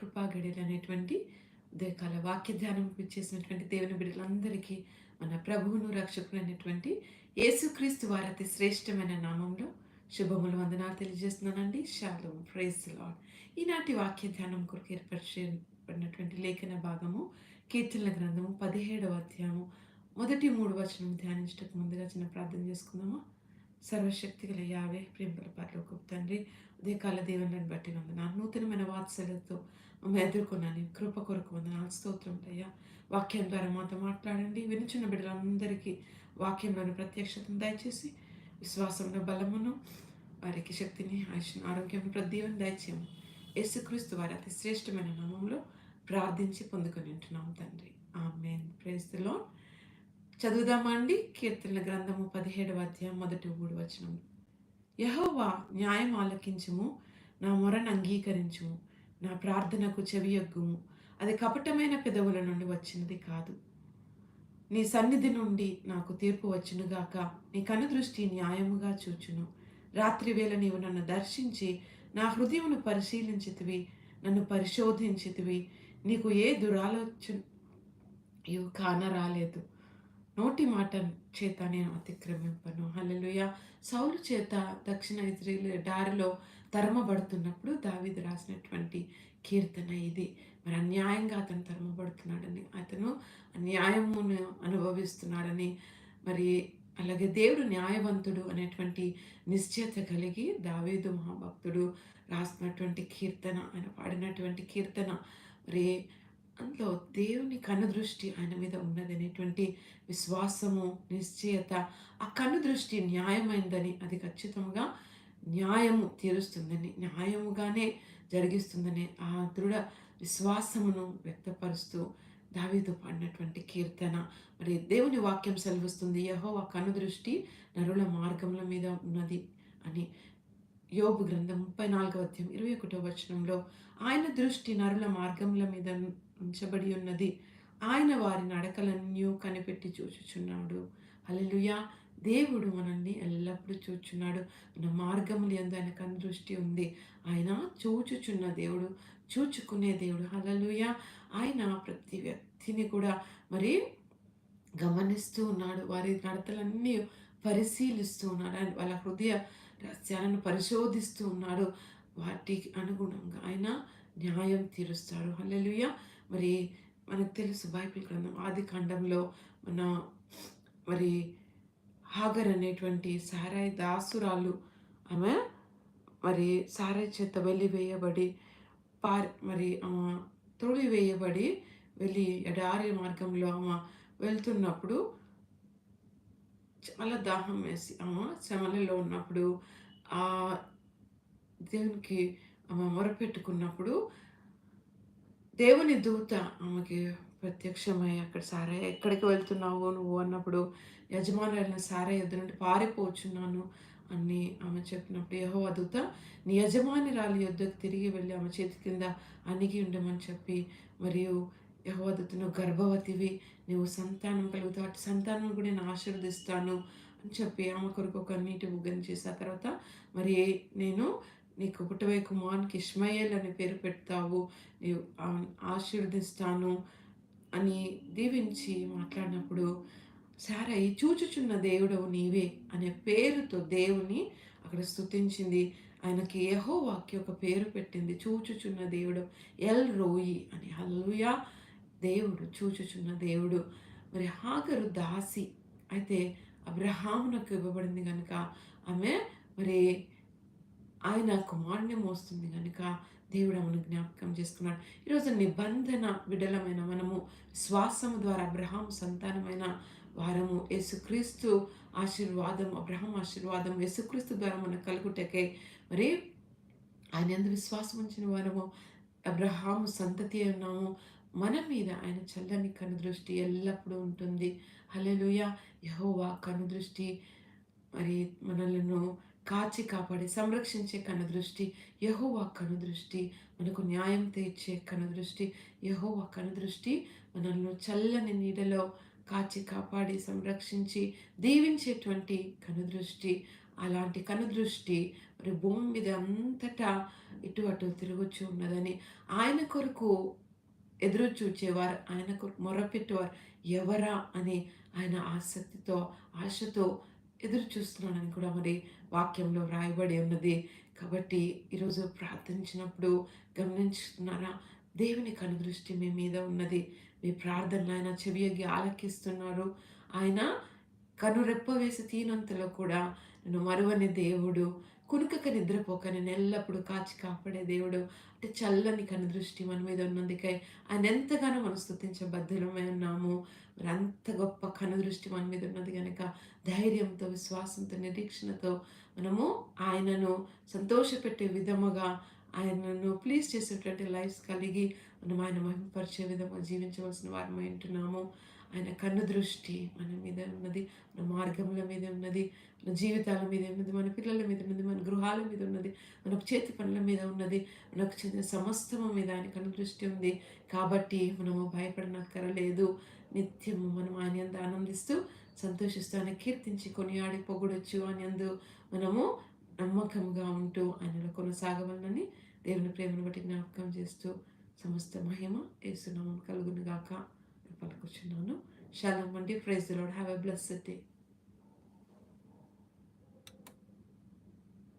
కృపాగడియలు అనేటువంటి ఉదయకాల వాక్య ధ్యానం చేసినటువంటి దేవుని బిడ్డలందరికీ మన ప్రభువును రక్షకుడు అనేటువంటి యేసుక్రీస్తు వారతి శ్రేష్టమైన నామంలో శుభములు వందనాలు తెలియజేస్తున్నానండి. షాలో ప్రైజ్ లాడ్ ఈనాటి వాక్య ధ్యానం కొరకు ఏర్పరచబడినటువంటి లేఖన భాగము కీర్తనల గ్రంథము పదిహేడవ అధ్యాయము మొదటి మూడు వచనం ధ్యానించటకు ముందుగా చిన్న ప్రార్థన చేసుకుందామా? సర్వశక్తి గల యావే ప్రేమల పరలోకి తండ్రి. ఉదయకాల దేవుళ్ళని బట్టి వందన నూతనమైన వాత్సల్యతో మమ్మల్ని ఎదుర్కొన్నాను. కృప కొరకు వందనాలు. స్తోత్రం అయ్యా. వాక్యం ద్వారా మాతో మాట్లాడండి. వినుచున్న బిడ్డలందరికీ వాక్యంలోని ప్రత్యక్షతను దయచేసి విశ్వాసంలో బలమును వారికి శక్తిని ఆయుష్ను ఆరోగ్యం ప్రదీవని దయచేయము యేసుక్రీస్తు వారి అతి శ్రేష్టమైన నామంలో ప్రార్థించి పొందుకొని ఉంటున్నాం తండ్రి. ఆమెన్. ప్రేస్తులో చదువుదామా అండి? కీర్తనల గ్రంథము పదిహేడవ అధ్యాయం మొదటి మూడు వచనం యహోవా న్యాయం ఆలకించుము నా మొరను అంగీకరించుము నా ప్రార్థనకు చెవియొగ్గుము. అది కపటమైన పెదవుల నుండి వచ్చినది కాదు. నీ సన్నిధి నుండి నాకు తీర్పు వచ్చునుగాక నీ కనుదృష్టి న్యాయముగా చూచును. రాత్రి వేళ నీవు నన్ను దర్శించి నా హృదయమును పరిశీలించితివి నన్ను పరిశోధించితివి. నీకు ఏ దురాలోచన ఇవి కానరాలేదు. నోటి మాట చేత నేను అతిక్రమింపను. హలలుయ సౌలు చేత దక్షిణ ఇజ్రాయిల్ దారిలో తరమబడుతున్నప్పుడు దావిది రాసినటువంటి కీర్తన ఇది. మరి అన్యాయంగా అతను తరమబడుతున్నాడని అతను అన్యాయమును అనుభవిస్తున్నాడని మరి అలాగే దేవుడు న్యాయవంతుడు అనేటువంటి నిశ్చయత కలిగి దావేదు మహాభక్తుడు రాసినటువంటి కీర్తన ఆయన పాడినటువంటి కీర్తన. మరి అందులో దేవుని కనుదృష్టి ఆయన మీద ఉన్నదనేటువంటి విశ్వాసము నిశ్చయత ఆ కనుదృష్టి న్యాయమైందని అది ఖచ్చితంగా న్యాయము తీరుస్తుందని న్యాయముగానే జరిగిస్తుందని ఆ దృఢ విశ్వాసమును వ్యక్తపరుస్తూ దావీదు పాడినటువంటి కీర్తన. మరి దేవుని వాక్యం సెలవిస్తుంది యహో ఆ కనుదృష్టి నరుల మార్గముల మీద ఉన్నది అని. యోబు గ్రంథం ముప్పై నాలుగవ అధ్యాయం ఇరవై ఒకటో వచనంలో ఆయన దృష్టి నరుల మార్గముల మీద ఉంచబడి ఉన్నది. ఆయన వారి నడకలన్నీ కనిపెట్టి చూచుచున్నాడు. హల్లెలూయా! దేవుడు మనల్ని ఎల్లప్పుడూ చూచున్నాడు. మన మార్గములు ఎందు ఆయన కను దృష్టి ఉంది. ఆయన చూచుచున్న దేవుడు చూచుకునే దేవుడు. అలలుయ ఆయన ప్రతి వ్యక్తిని కూడా మరి గమనిస్తూ ఉన్నాడు. వారి నడతలన్నీ పరిశీలిస్తూ ఉన్నాడు. వాళ్ళ హృదయ రహస్యాలను పరిశోధిస్తూ ఉన్నాడు. వాటికి అనుగుణంగా ఆయన న్యాయం తీరుస్తాడు. హల్లెలుయ! మరి మనకు తెలుసు బైబిల్ గ్రంథం ఆది ఖండంలో మన మరి హాగర్ అనేటువంటి సారాయి దాసురాలు ఆమె మరి సారాయి చేత వెళ్ళివేయబడి పార్ మరి ఆమె వేయబడి వెళ్ళి ఎడారి మార్గంలో ఆమె వెళ్తున్నప్పుడు చాలా దాహం వేసి అమ్మ శ్రమలలో ఉన్నప్పుడు ఆ దేవునికి ఆమె మొరపెట్టుకున్నప్పుడు దేవుని దూత ఆమెకి ప్రత్యక్షమై అక్కడ సారే ఎక్కడికి వెళ్తున్నావు నువ్వు? అన్నప్పుడు యజమానులైన సారే ఎదురు నుండి పారిపోచున్నాను అని ఆమె చెప్పినప్పుడు యహో దూత నీ యజమాని రాలి యుద్ధకు తిరిగి వెళ్ళి ఆమె చేతి కింద అణిగి ఉండమని చెప్పి మరియు యహోదూతను గర్భవతివి. నువ్వు సంతానం కలుగుతావు. అటు సంతానం కూడా నేను ఆశీర్వదిస్తాను అని చెప్పి ఆమె కొరకు ఒక నీటి ఉగ్గని చేసిన తర్వాత మరి నేను నీకు పుట్టవే కుమార్కి ఇష్మయేల్ అని పేరు పెడతావు. నీవు ఆశీర్వదిస్తాను అని దీవించి మాట్లాడినప్పుడు సారై చూచుచున్న దేవుడవు నీవే అనే పేరుతో దేవుని అక్కడ స్థుతించింది ఆయనకి యహో వాక్య ఒక పేరు పెట్టింది చూచుచున్న దేవుడు ఎల్ రోయి అని. హల్లుయా దేవుడు చూచుచున్న దేవుడు. మరి హాగరు దాసి అయితే అబ్రహామునకు ఇవ్వబడింది కనుక ఆమె మరి ఆయన కుమారుని మోస్తుంది కనుక దేవుడు ఆమెను జ్ఞాపకం చేసుకున్నాడు. ఈరోజు నిబంధన విడలమైన మనము శ్వాసము ద్వారా అబ్రహాం సంతానమైన వారము యేసుక్రీస్తు ఆశీర్వాదం అబ్రహం ఆశీర్వాదం యేసుక్రీస్తు ద్వారా మనకు కలుగుటకై మరి ఆయన ఎంత విశ్వాసం ఉంచిన వారము అబ్రహాము సంతతి ఉన్నాము మన మీద ఆయన చల్లని కనుదృష్టి ఎల్లప్పుడూ ఉంటుంది. హలెలుయ యహోవా కనుదృష్టి. మరి మనలను కాచి కాపాడి సంరక్షించే కనుదృష్టి. యహోవా కనుదృష్టి. మనకు న్యాయం తీర్చే కనుదృష్టి. యహోవా కనుదృష్టి. మనల్ని చల్లని నీడలో కాచి కాపాడి సంరక్షించి దీవించేటువంటి కనుదృష్టి. అలాంటి కనుదృష్టి మరి భూమి మీద అంతటా ఇటు అటు తిరుగుచూ ఉన్నదని ఆయన కొరకు ఎదురు చూచేవారు ఆయనకు మొరపెట్టేవారు. ఎవరా అని ఆయన ఆసక్తితో ఆశతో ఎదురు చూస్తున్నాడని కూడా మరి వాక్యంలో వ్రాయబడి ఉన్నది. కాబట్టి ఈరోజు ప్రార్థించినప్పుడు గమనించుతున్నారా? దేవుని కనుదృష్టి మీ మీద ఉన్నది. మీ ప్రార్థనలు ఆయన చెవియగి ఆలకిస్తున్నారు. ఆయన కనురెప్ప వేసి తీనంతలో కూడా నన్ను మరువని దేవుడు కునుకక నిద్రపోక నేను ఎల్లప్పుడూ కాచి కాపాడే దేవుడు. అంటే చల్లని కనుదృష్టి మన మీద ఉన్నందుకై ఆయన ఎంతగానో మనం స్థుతించబద్ధులమై ఉన్నాము. మరి అంత గొప్ప కనుదృష్టి మన మీద ఉన్నది కనుక ధైర్యంతో విశ్వాసంతో నిరీక్షణతో మనము ఆయనను సంతోషపెట్టే విధముగా ఆయనను ప్లీజ్ చేసేటువంటి లైఫ్స్ కలిగి మనం ఆయన మహిమపరిచే విధంగా జీవించవలసిన వారమై ఉంటున్నాము. ఆయన కన్ను దృష్టి మన మీద ఉన్నది మన మార్గముల మీద ఉన్నది మన జీవితాల మీద ఉన్నది మన పిల్లల మీద ఉన్నది మన గృహాల మీద ఉన్నది మనకు చేతి పనుల మీద ఉన్నది. మనకు చెందిన సమస్తము మీద ఆయన కన్ను దృష్టి ఉంది. కాబట్టి మనము భయపడనక్కరలేదు. నిత్యము మనం ఆయన అంత ఆనందిస్తూ సంతోషిస్తూ ఆయన కీర్తించి కొనియాడి పొగడొచ్చు అని అందు మనము నమ్మకంగా ఉంటూ ఆయనలో కొనసాగవలనని దేవుని ప్రేమను బట్టి జ్ఞాపకం చేస్తూ సమస్త మహిమ వేస్తున్నాము కలుగునుగాక. గాక పలుకుచున్నాను షాలం అండి. Praise lord have a blessed day